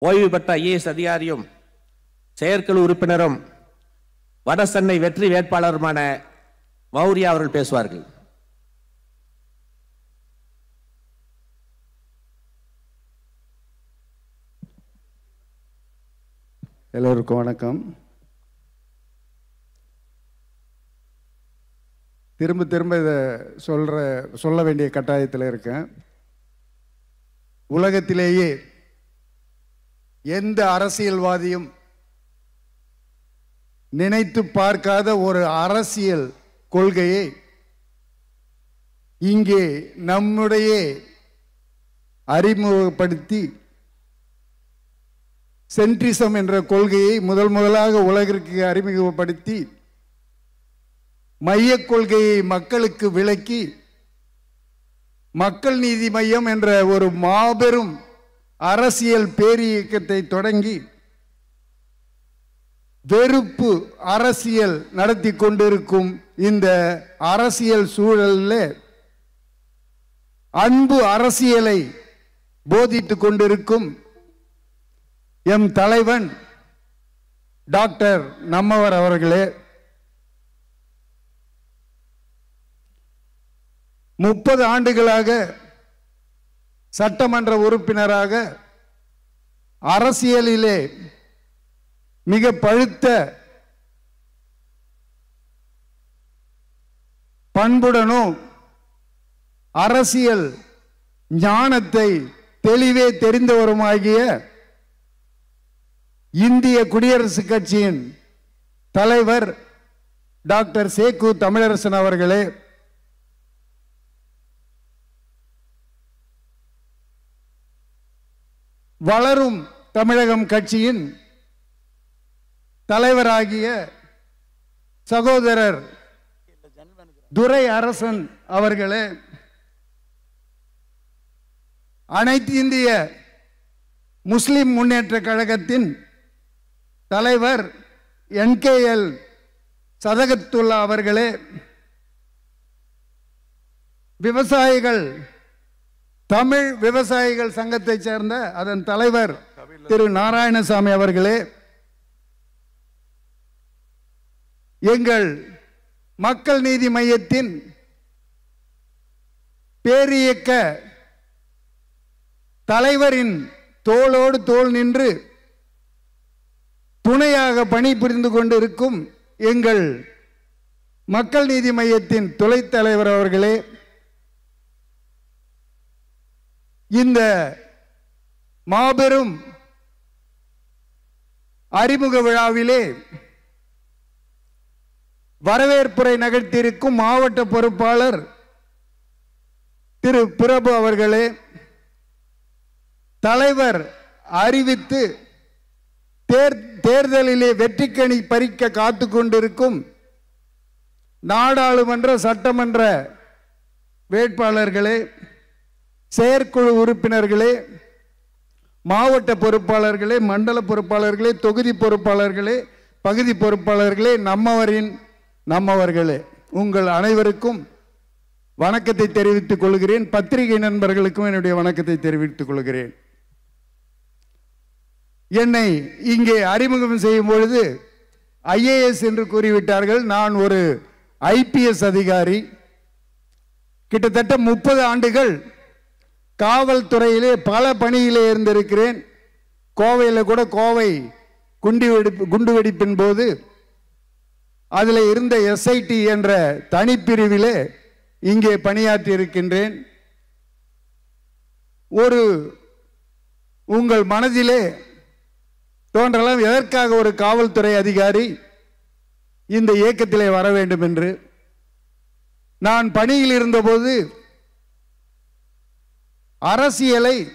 ஓய்வு பெற்ற ஐஏஎஸ் அதிகாரியும் செயற்குழு உறுப்பினரும் வடசென்னை வெற்றி வேட்பாளருமான மௌரியா அவர்கள் பேசுவார்கள். எல்லோருக்கும் வணக்கம். திரும்ப திரும்ப இதை சொல்ற சொல்ல வேண்டிய கட்டாயத்தில் இருக்கேன். உலகத்திலேயே எந்த அரசியல்வாதியும் நினைத்து பார்க்காத ஒரு அரசியல் கொள்கையை இங்கே நம்முடைய அறிமுகப்படுத்தி சென்ட்ரிசம் என்ற கொள்கையை முதல் முதலாக உலகிற்கு அறிமுகப்படுத்தி மையக் கொள்கையை மக்களுக்கு விளக்கி மக்கள் நீதி மையம் என்ற ஒரு மாபெரும் அரசியல் பேரியக்கத்தை தொடங்கி வெறுப்பு அரசியல் நடத்தி கொண்டிருக்கும் இந்த அரசியல் சூழலில் அன்பு அரசியலை போதித்து கொண்டிருக்கும் எம் தலைவன் டாக்டர் நம்மவர் அவர்களே முப்பது ஆண்டுகளாக சட்டமன்ற உறுப்பினராக அரசியலிலே மிக பழுத்த பண்புடனும் அரசியல் ஞானத்தை தெளிவே தெரிந்தவருமாகிய இந்திய குடியரசுக் கட்சியின் தலைவர் டாக்டர் சேக்கு தமிழரசன் அவர்களே வளரும் தமிழகம் கட்சியின் தலைவராகிய சகோதரர் துரை அரசன் அவர்களே அனைத்து இந்திய முஸ்லிம் முன்னேற்ற கழகத்தின் தலைவர் என்கேஎல் சதகத்துல்லா அவர்களே விவசாயிகள் தமிழ் விவசாயிகள் சங்கத்தை சேர்ந்த அதன் தலைவர் திரு நாராயணசாமி அவர்களே எங்கள் மக்கள் நீதி மையத்தின் பேரியக்க தலைவரின் தோளோடு தோல் நின்று துணையாக பணிபுரிந்து கொண்டிருக்கும் எங்கள் மக்கள் நீதி மையத்தின் துணைத் தலைவர் அவர்களே இந்த மாபெரும் அறிமுக விழாவிலே வரவேற்புரை நிகழ்த்தியிருக்கும் மாவட்ட பொறுப்பாளர் திரு பிரபு அவர்களே தலைவர் அறிவித்து தேர் தேர்தலிலே வெற்றிக்கணி பறிக்க காத்து கொண்டிருக்கும் நாடாளுமன்ற சட்டமன்ற வேட்பாளர்களே செயற்குழு உறுப்பினர்களே மாவட்ட பொறுப்பாளர்களே மண்டல பொறுப்பாளர்களே தொகுதி பொறுப்பாளர்களே பகுதி பொறுப்பாளர்களே நம்மவரின் நம்மவர்களே உங்கள் அனைவருக்கும் வணக்கத்தை தெரிவித்துக் கொள்கிறேன். பத்திரிகை நண்பர்களுக்கும் என்னுடைய வணக்கத்தை தெரிவித்துக் கொள்கிறேன். என்னை இங்கே அறிமுகம் செய்யும் பொழுது ஐஏஎஸ் என்று கூறிவிட்டார்கள். நான் ஒரு ஐபிஎஸ் அதிகாரி. கிட்டத்தட்ட முப்பது ஆண்டுகள் காவல்துறையிலே பல பணியிலே இருந்திருக்கிறேன். கோவையில் கூட கோவை குண்டு வெடிப்பு குண்டு வெடிப்பின் போது அதில் இருந்த எஸ்ஐடி என்ற தனிப்பிரிவிலே இங்கே பணியாற்றி இருக்கின்றேன். ஒரு உங்கள் மனதிலே தோன்றலாம் எதற்காக ஒரு காவல்துறை அதிகாரி இந்த இயக்கத்திலே வர வேண்டும் என்று. நான் பணியில் இருந்தபோது அரசியலை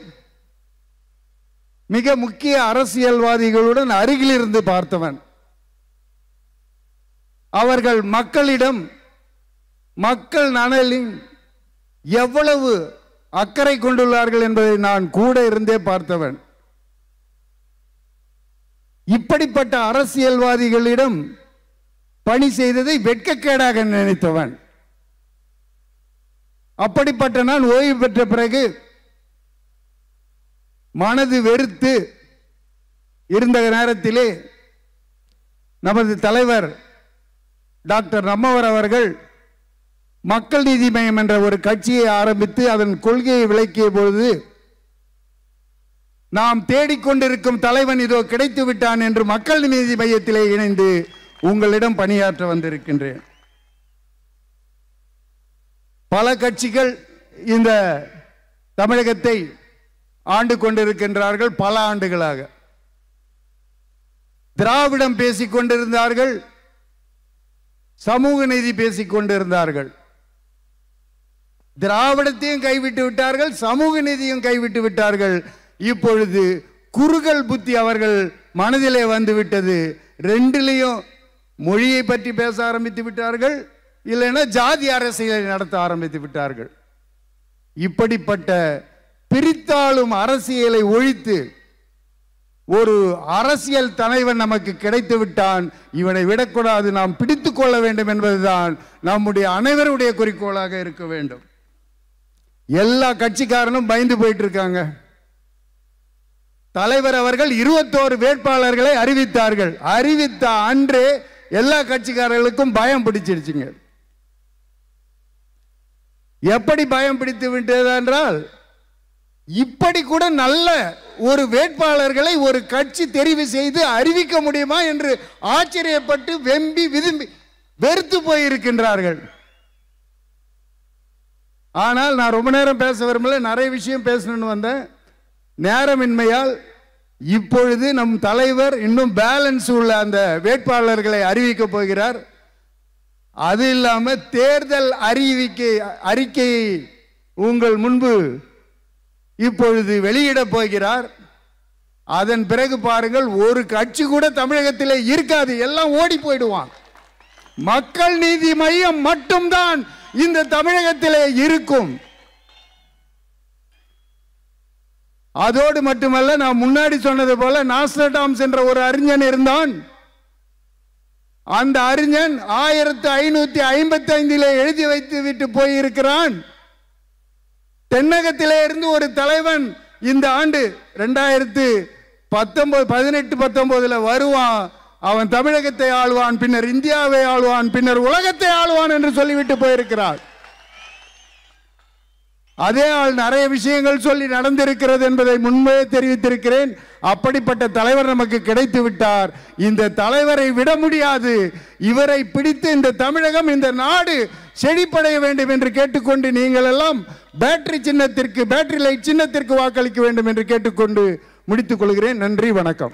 மிக முக்கிய அரசியல்வாதிகளுடன் அருகில் இருந்து பார்த்தவன். அவர்கள் மக்களிடம் மக்கள் நலனில் எவ்வளவு அக்கறை கொண்டுள்ளார்கள் என்பதை நான் கூட இருந்தே பார்த்தவன். இப்படிப்பட்ட அரசியல்வாதிகளிடம் பணி செய்ததை வெட்கக்கேடாக நினைத்தவன். அப்படிப்பட்ட நான் ஓய்வு பெற்ற பிறகு மனது வெறுத்து இருந்த நேரத்திலே நமது தலைவர் டாக்டர் நம்மவர் அவர்கள் மக்கள் நீதி மையம் என்ற ஒரு கட்சியை ஆரம்பித்து அதன் கொள்கையை விளக்கிய பொழுது நாம் தேடிக்கொண்டிருக்கும் தலைவன் இதோ கிடைத்து விட்டான் என்று மக்கள் நீதி மையத்திலே இணைந்து உங்களிடம் பணியாற்ற வந்திருக்கின்றேன். பல கட்சிகள் இந்த தமிழகத்தை ஆண்டு கொண்டிருக்கின்றார்கள் பல ஆண்டுகளாக. திராவிடம் பேசிக் கொண்டிருந்தார்கள் சமூக நீதி பேசிக் கொண்டிருந்தார்கள். திராவிடத்தையும் கைவிட்டு விட்டார்கள் சமூக நீதியும் கைவிட்டு விட்டார்கள். இப்பொழுது குறுகல் புத்தி அவர்கள் மனதிலே வந்துவிட்டது ரெண்டுலேயும் ரெண்டிலையும் மொழியை பற்றி பேச ஆரம்பித்து விட்டார்கள் இல்லைன்னா ஜாதி அரசியலை நடத்த ஆரம்பித்து விட்டார்கள். இப்படிப்பட்ட பிரித்தாளும் அரசியலை ஒழித்து ஒரு அரசியல் தலைவன் நமக்கு கிடைத்து விட்டான். இவனை விடக்கூடாது நாம் பிடித்துக் கொள்ள வேண்டும் என்பதுதான் நம்முடைய அனைவருடைய குறிக்கோளாக இருக்க வேண்டும். எல்லா கட்சிக்காரனும் பயந்து போயிட்டு இருக்காங்க தலைவர் அவர்கள் இருபத்தோரு வேட்பாளர்களை அறிவித்தார்கள். அறிவித்த அன்றே எல்லா கட்சிக்காரர்களுக்கும் பயம் பிடிச்சிருச்சுங்க. எப்படி பயம் பிடித்து விட்டது என்றால் இப்படி கூட நல்ல ஒரு வேட்பாளர்களை ஒரு கட்சி தெரிவு செய்து அறிவிக்க முடியுமா என்று ஆச்சரியப்பட்டு வெம்பி விரும்பி வெறுத்து போயிருக்கின்றார்கள். ஆனால் நான் ரொம்ப நேரம் பேச விரும்பல நிறைய விஷயம் பேசணும்னு வந்தேன். நேரமின்மையால் இப்பொழுது நம் தலைவர் இன்னும் பேலன்ஸ் உள்ள அந்த வேட்பாளர்களை அறிவிக்க போகிறார். அது இல்லாமல் தேர்தல் அறிவிக்கை அறிக்கையை உங்கள் முன்பு இப்பொழுது வெளியிட போகிறார். அதன் பிறகு பாருங்கள் ஒரு கட்சி கூட தமிழகத்திலே இருக்காது எல்லாம் ஓடி போயிடுவான். மக்கள் நீதி மையம் மட்டும்தான் இந்த தமிழகத்திலே இருக்கும். அதோடு மட்டுமல்ல நான் முன்னாடி சொன்னது போல நாஸ்டடாம்ஸ் என்ற ஒரு அறிஞன் இருந்தான். அந்த அறிஞன் ஆயிரத்தி ஐநூத்தி ஐம்பத்தி ஐந்திலே எழுதி வைத்து விட்டு போயிருக்கிறான். தென்னகத்திலே இருந்து ஒரு தலைவன் இந்த ஆண்டு ரெண்டாயிரத்து பத்தொன்பது பதினெட்டு பத்தொன்பதுல வருவான். அவன் தமிழகத்தை ஆளுவான் பின்னர் இந்தியாவை ஆளுவான் பின்னர் உலகத்தை ஆளுவான் என்று சொல்லிவிட்டு போயிருக்கிறார். அதே ஆள் நிறைய விஷயங்கள் சொல்லி நடந்திருக்கிறது என்பதை முன்பே தெரிவித்திருக்கிறேன். அப்படிப்பட்ட தலைவர் நமக்கு கிடைத்து விட்டார். இந்த தலைவரை விட முடியாது. இவரை பிடித்து இந்த தமிழகம் இந்த நாடு செழிப்படைய வேண்டும் என்று கேட்டுக்கொண்டு நீங்கள் எல்லாம் பேட்டரி சின்னத்திற்கு பேட்டரி லைட் சின்னத்திற்கு வாக்களிக்க வேண்டும் என்று கேட்டுக்கொண்டு முடித்துக் கொள்கிறேன். நன்றி வணக்கம்.